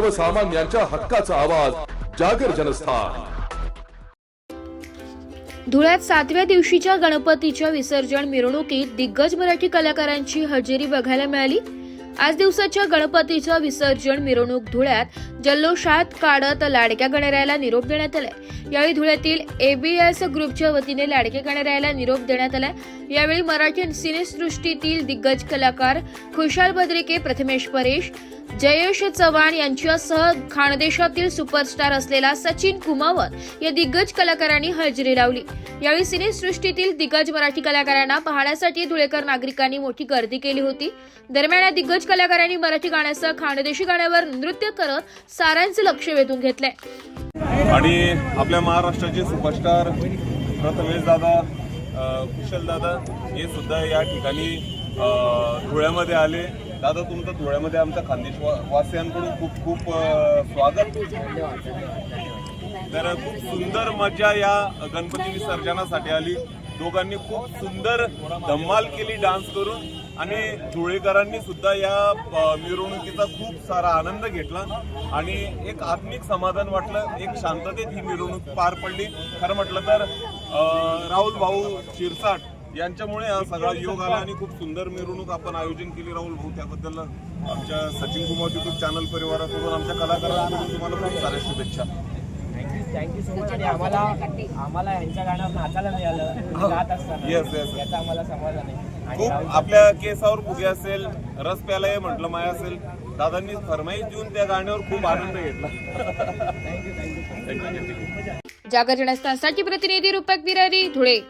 सर्वसामान्यांच्या हक्काचा आवाज जागर जनस्थान. धुळ्यात सातव्या दिवशीच्या गणपतीच्या विसर्जन मिरवणुकीत दिग्गज मराठी कलाकारांची हजेरी बघायला मिळाली. आज दिवसाच्या गणपतीचं विसर्जन मिरवणूक धुळ्यात जल्लोषात काढत लाडक्या गणरायाला निरोप देण्यात आलाय. यावेळी धुळ्यातील एबीएस ग्रुपच्या वतीने लाडक्या गणरायाला निरोप देण्यात आलाय. यावेळी मराठी सिनेसृष्टीतील दिग्गज कलाकार खुशाल बद्रिके प्रथमेश परेश जयेश चव्हाण यांच्यासह खानदेशातील सुपरस्टार असलेला सचिन कुमावत या दिग्गज कलाकारांनी हजेरी लावली. यावेळी सिनेसृष्टीतील दिग्गज मराठी कलाकारांना पाहण्यासाठी धुळेकर नागरिकांनी मोठी गर्दी केली होती. दरम्यान या दिग्गज कलाकारांनी मराठी गाण्यासह खानदेशी गाण्यावर नृत्य करत साऱ्यांचे लक्ष वेधून घेतलंय. आणि आपल्या महाराष्ट्राचे सुपरस्टार प्रथमेश दादा कुशल दादा हे सुद्धा या ठिकाणी धुळ्यामध्ये आले. दादा तुमचं धुळ्यामध्ये आमच्या खानदेश वासियांकडून खूप खूप स्वागत. तर खूप सुंदर मजा या गणपती विसर्जनासाठी आली. दोघांनी खूप सुंदर धम्माल केली डान्स करून आणि धुळेकरांनी सुद्धा या मिरवणुकीचा खूप सारा आनंद घेतला. आणि एक आत्मिक समाधान वाटलं एक शांततेत ही मिरवणूक पार पडली. खरं म्हटलं तर राहुल भाऊ शिरसाट यांच्यामुळे हा सगळा योग आला आणि खूप सुंदर मिरवणूक आपण आयोजन केली राहुल भाऊ त्याबद्दल आमच्या सचिन कुमार युट्यूब चॅनल परिवाराकडून आमच्या कलाकारांकडून तुम्हाला खूप साऱ्या शुभेच्छा. थँक्यू थँक्यू सो मच आणि आम्हाला आम्हाला यांच्या गाण्यावर नाचायला मिळालं गात असताना. Yes, yes. याचा आम्हाला समाधान आहे. आणि खूप आपल्या केसावर फुगे असेल रस प्याला हे म्हटलं माय असेल. दादांनी फरमाईश देऊन त्या गाण्यावर खूप आनंद घेतला. थँक्यू. जागर जनस्थानसाठी प्रतिनिधी रुपक बिरारी धुळे.